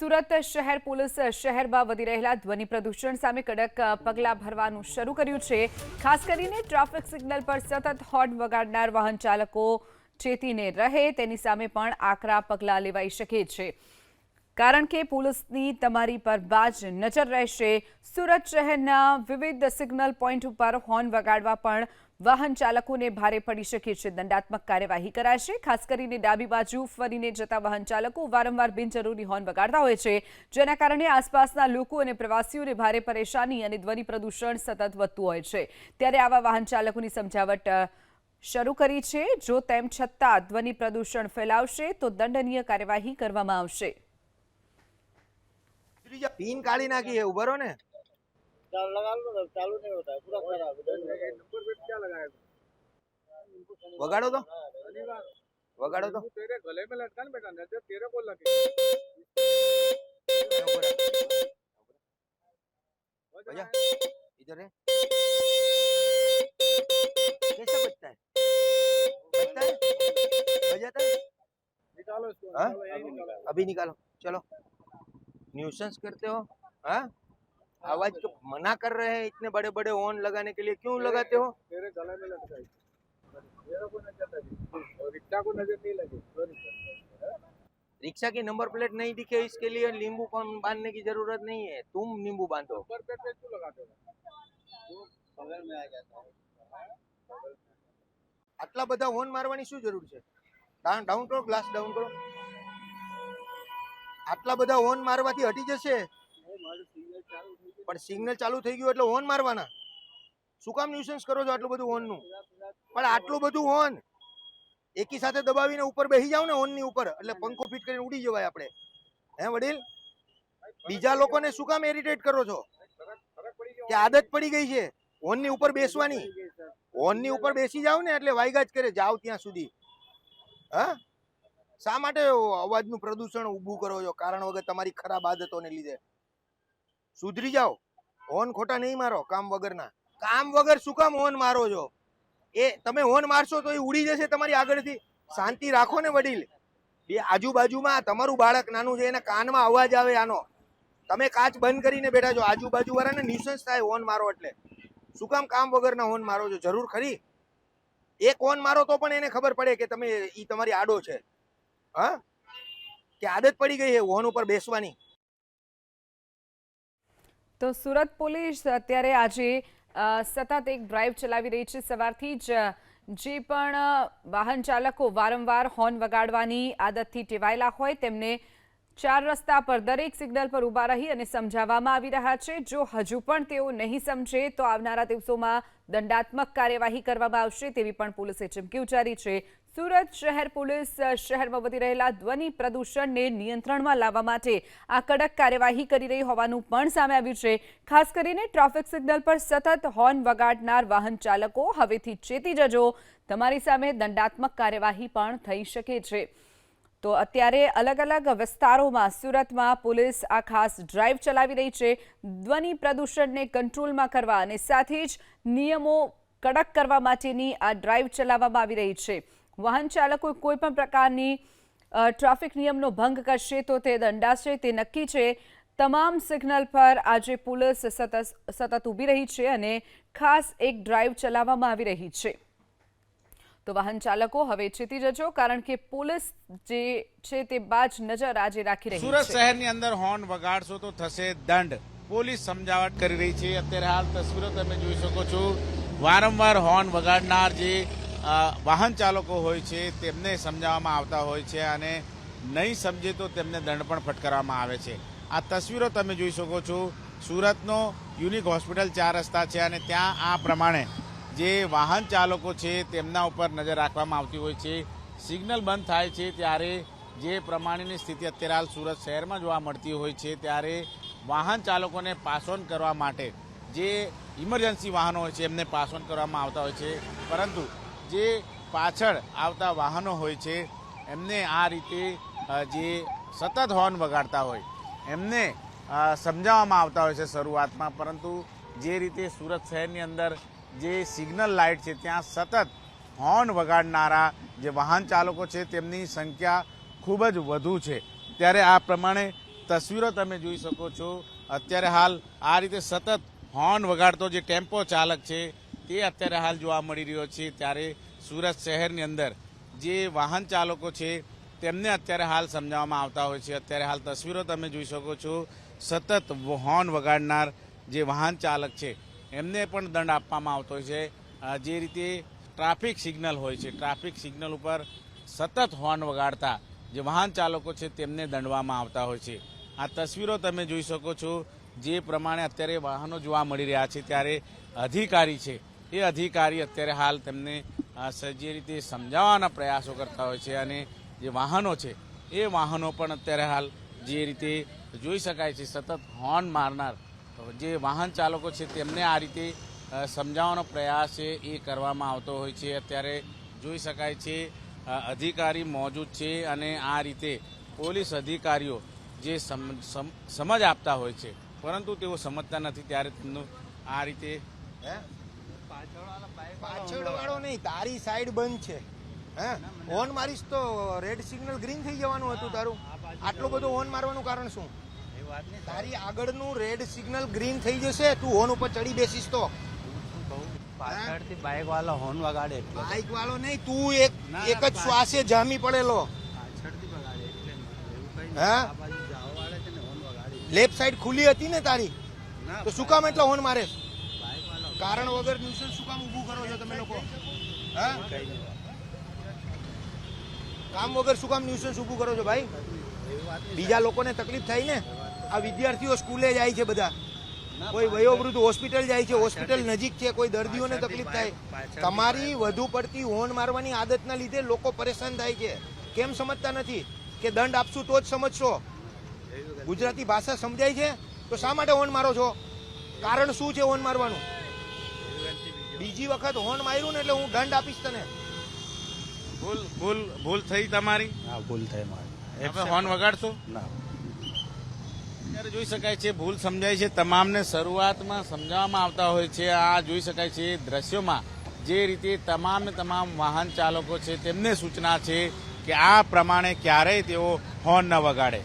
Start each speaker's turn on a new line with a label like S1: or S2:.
S1: સુરત શહેર પોલીસ શહેરમાં વધી રહેલા ધ્વનિ પ્રદૂષણ સામે કડક પગલાં ભરવાનું શરૂ કર્યું છે. ખાસ કરીને ટ્રાફિક સિગ્નલ પર સતત હોર્ન વગાડનાર વાહન ચાલકો ચેતીને રહે, તેની સામે પણ આકરા પગલાં લેવાઈ શકે છે. કારણ કે પોલીસની તમારી પર બાજ નજર રહેશે. સુરત શહેરના વિવિધ સિગ્નલ પોઈન્ટ ઉપર હોર્ન વગાડવા પણ વાહન ચાલકોને ભારે પડી શકે છે. દંડાત્મક કાર્યવાહી કરાશે. ખાસ કરીને ડાબી બાજુ ફરીને જતા વાહન ચાલકો વારંવાર બિનજરૂરી હોર્ન વગાડતા હોય છે. જેના કારણે આસપાસના લોકો અને પ્રવાસીઓને ભારે પરેશાની અને ધ્વનિ પ્રદૂષણ સતત વધતું હોય છે. ત્યારે આવા વાહન ચાલકોની સમજાવટ શરૂ કરી છે. જો તેમ છતાં ધ્વનિ પ્રદૂષણ ફેલાવશે, તો દંડનીય કાર્યવાહી કરવામાં આવશે.
S2: પિન કાઢી નાખી ઉભરો ને.
S3: चाल लगा लो तो चालू नहीं होता है पूरा खराब नंबर प्लेट क्या लगाया
S2: वगाड़ो तो वगाड़ो तो
S3: तेरे गले में लटका ना बेटा नहीं तेरे को लगे
S2: भैया इधर है कैसे बचता है बचता है बजाता है
S3: निकालो इसको निकालो
S2: अभी निकालो चलो न्यूसेंस करते हो हाँ आवाज को मना कर रहे हैं इतने बड़े बड़े हॉर्न लगाने के लिए क्यों लगाते हो
S3: तेरे गले में लटका तेरे को नजर लगी और रिक्शा को नजर नहीं लगी तो रिक्शा
S2: रिक्शा की नंबर प्लेट नहीं दिखे इसके लिए नींबू कौन बांधने की जरूरत नहीं है तुम नींबू बांधो
S3: नंबर प्लेट पे क्यों लगाते हो बगल में आ जाता है
S2: આટલા બધા હોર્ન મારવાની શું જરૂર છે ડાઉન ડાઉન કરો ગ્લાસ ડાઉન કરો આટલા બધા હોર્ન મારવાથી હટી જશે પણ સિગ્નલ ચાલુ થઈ ગયું એટલે હોર્ન મારવાના. શું કામ ન્યુસન્સ કરો છો આટલું બધું હોર્નનું પણ આટલું બધું હોર્ન એકી સાથે દબાવીને ઉપર બેસી જાવ ને હોર્નની ઉપર એટલે પંખો ફિટ કરીને ઉડી જવાય આપણે. હે વડીલ? બીજા લોકોને શું કામ ઇરિટેટ કરો છો? કે આદત પડી ગઈ છે હોર્નની ઉપર બેસવાની? હોર્નની ઉપર બેસી જાવ ને એટલે વાયગા જ કરે જાવ ત્યાં સુધી. હા? શા માટે અવાજનું પ્રદૂષણ ઊભું કરો છો? કારણ વગર તમારી ખરાબ આદતોને લીધે. સુધરી જાઓ. હોન ખોટા નહીં મારો કામ વગરના. કામ વગર શું કામ હોન મારો છો? એ તમે હોન મારશો તો એ ઉડી જશે તમારી આગળથી. શાંતિ રાખો ને વડીલ. એ આજુબાજુમાં તમારું બાળક નાનું છે, એના કાનમાં અવાજ આવે આનો. તમે કાચ બંધ કરીને બેઠા છો આજુબાજુ વાળાને ન્યુસન્સ થાય હોન મારો એટલે. શું કામ કામ વગરના હોન મારો છો? જરૂર ખરી? એક હોન મારો તો પણ એને ખબર પડે કે તમે એ તમારી આડો છે. હા? કે આદત પડી ગઈ છે હોન ઉપર બેસવાની.
S1: તો સુરત પોલીસ અત્યારે આજે સતત એક ડ્રાઈવ ચલાવી રહી છે. સવારથી જ, જે પણ વાહન ચાલકો વારંવાર હોર્ન વગાડવાની આદતથી ટેવાયેલા હોય તેમને ચાર રસ્તા પર દરેક સિગ્નલ પર ઊભા રહી અને સમજાવવામાં આવી રહ્યા છે. જો હજુ પણ તેઓ નહીં સમજે, તો આવનારા દિવસોમાં દંડાત્મક કાર્યવાહી કરવામાં આવશે તેવી પણ પોલીસે ચીમકી ઉચ્ચારી છે. સુરત શહેર પોલીસ શહેરમાં વધી રહેલા ધ્વનિ પ્રદૂષણને નિયંત્રણમાં લાવવા માટે આ કડક કાર્યવાહી કરી રહી હોવાનું પણ સામે આવ્યું છે. ખાસ કરીને ટ્રાફિક સિગ્નલ પર સતત હોર્ન વગાડનાર વાહન ચાલકો હવેથી ચેતી જજો. તમારી સામે દંડાત્મક કાર્યવાહી પણ થઈ શકે છે. તો અત્યારે અલગ અલગ વિસ્તારોમાં સુરતમાં પોલીસ આ ખાસ ડ્રાઈવ ચલાવી રહી છે. ધ્વનિ પ્રદૂષણને કંટ્રોલમાં કરવા અને સાથે જ નિયમો કડક કરવા માટેની આ ડ્રાઈવ ચલાવવામાં આવી રહી છે. વાહન ચાલકો કોઈ પણ પ્રકારની ટ્રાફિક નિયમનો ભંગ કરશે તો તે દંડાશે. તે નક્કી છે, તમામ સિગ્નલ પર આજે પોલીસ સતત સતત ઊભી રહી છે અને ખાસ એક ડ્રાઈવ ચલાવવામાં આવી રહી છે. તો વાહન ચાલકો હવે ચેતી જજો કારણ કે પોલીસ જે છે તે બાજ નજર આજે રાખી રહી
S4: સુરત શહેરની અંદર હોર્ન વગાડશો તો થશે દંડ. પોલીસ સમજાવટ કરી રહી છે. અત્યારે હાલ તસવીરો તમે જોઈ શકો છો વારંવાર હોર્ન વગાડનાર જે વાહન ચાલકો હોય છે તેમને સમજાવવામાં આવતા હોય છે અને નહીં સમજે તો તેમને દંડ પણ ફટકારવામાં આવે છે. આ તસવીરો તમે જોઈ શકો છો. સુરતનો યુનિક હોસ્પિટલ ચાર રસ્તા છે અને ત્યાં આ પ્રમાણે જે વાહન ચાલકો છે તેમના ઉપર નજર રાખવામાં આવતી હોય છે. સિગ્નલ બંધ થાય છે ત્યારે જે પ્રમાણેની સ્થિતિ અત્યારે હાલ સુરત શહેરમાં જોવા મળતી હોય છે ત્યારે વાહન ચાલકોને પાસ ઓન કરવા માટે જે ઇમરજન્સી વાહનો હોય છે એમને પાસ ઓન કરવામાં આવતા હોય છે. પરંતુ જે પાછળ આવતા વાહનો હોય છે એમને આ રીતે જે સતત હોર્ન વગાડતા હોય એમને સમજાવવામાં આવતા હોય છે શરૂઆતમાં. પરંતુ જે રીતે સુરત શહેરની અંદર જે સિગ્નલ લાઇટ છે, ત્યાં સતત હોર્ન વગાડનારા જે વાહન ચાલકો છે, તેમની સંખ્યા ખૂબ જ વધુ છે. ત્યારે આ પ્રમાણે તસવીરો તમે જોઈ શકો છો. અત્યારે હાલ આ રીતે સતત હોર્ન વગાડતો જે ટેમ્પો ચાલક છે, તે અત્યારે હાલ જોવા મળી રહ્યો છે. ત્યારે સુરત શહેરની અંદર જે વાહન ચાલકો છે, તેમને અત્યારે હાલ સમજાવવામાં આવતા હોય છે. અત્યારે હાલ તસવીરો તમે જોઈ શકો છો. સતત હોર્ન વગાડનાર જે વાહન ચાલક છે એમને પણ દંડ આપવામાં આવતો હોય છે. જે રીતે ટ્રાફિક સિગ્નલ હોય છે, ટ્રાફિક સિગ્નલ ઉપર સતત હોર્ન વગાડતા જે વાહન ચાલકો છે તેમને દંડવામાં આવતા હોય છે. આ તસવીરો તમે જોઈ શકો છો. જે પ્રમાણે અત્યારે વાહનો જોવા મળી રહ્યા છે ત્યારે અધિકારી છે. એ અધિકારી અત્યારે હાલ તેમને જે રીતે સમજાવવાના પ્રયાસો કરતા હોય છે અને જે વાહનો છે, એ વાહનો પણ અત્યારે હાલ જે રીતે જોઈ શકાય છે, સતત હોર્ન મારનાર જે વાહન ચાલકો છે તેમને આ રીતે સમજાવવાનો પ્રયાસ છે એ કરવામાં આવતો હોય છે. અત્યારે જોઈ શકાય છે અધિકારી મોજૂદ છે અને આ રીતે પોલીસ અધિકારીઓ જે સમ- સમ- સમજ આપતા હોય છે. પરંતુ તેઓ સમજતા નથી. ત્યારે તેમનું આ રીતે
S2: પાછળવાળો પાછળ વાળો નહીં. તારી સાઈડ બંધ છે. હે? ઓન મારીશ તો રેડ સિગ્નલ ગ્રીન થઈ જવાનું હતું તારું. આટલો બધો ઓન મારવાનું કારણ શું?
S3: વાત નહીં.
S2: તારી આગળનું રેડ સિગ્નલ ગ્રીન થઈ જશે તું હોર્ન ઉપર ચડી બેસીશ તો.
S3: પાછળથી બાઇક વાળો હોર્ન વગાડે
S2: બાઇક વાળો નહીં તું એક એક જ શ્વાસે જામી પડેલો.
S3: પાછળથી વગાડે એટલે એવું કઈ
S2: હે? લેફ્ટ સાઈડ ખુલ્લી હતી ને તારી? તો શું કામ એટલો હોર્ન મારે? કારણ વગર ન્યુસન્સ શું કામ ઊભું કરો છો તમે લોકો? હા? કામ વગર શું કામ ન્યુસન્સ ઊભું કરો છો ભાઈ? બીજા લોકોને તકલીફ થાય ને? આ વિદ્યાર્થીઓ સ્કૂલે જાય છે બધા. કોઈ વયોવૃદ્ધ હોસ્પિટલ જાય છે હોસ્પિટલ નજીક છે કોઈ દર્દીઓને તકલીફ થાય. તમારી વધુ પડતી હોર્ન મારવાની આદતના લીધે લોકો પરેશાન થાય છે. કેમ સમજતા નથી? કે દંડ આપશું તો જ સમજશો. ગુજરાતી ભાષા સમજાય છે? તો શા માટે હોર્ન મારો છો? કારણ શું છે હોર્ન મારવાનું? બીજી વખત હોર્ન માર્યું ને એટલે હું દંડ આપીશ તને.
S4: ભૂલ ભૂલ ભૂલ થઈ તમારી?
S3: હા ભૂલ થઈ મારી.
S4: હોર્ન વગાડશો?
S3: ના.
S4: ત્યારે જોઈ શકાય છે, ભૂલ સમજાય છે. તમામને શરૂઆતમાં સમજાવવામાં આવતા હોય છે. આ જોઈ શકાય છે, દ્રશ્યોમાં જે રીતે તમામ તમામ વાહન ચાલકો છે, તેમને સૂચના છે કે આ પ્રમાણે ક્યારેય તેઓ હોર્ન ન વગાડે.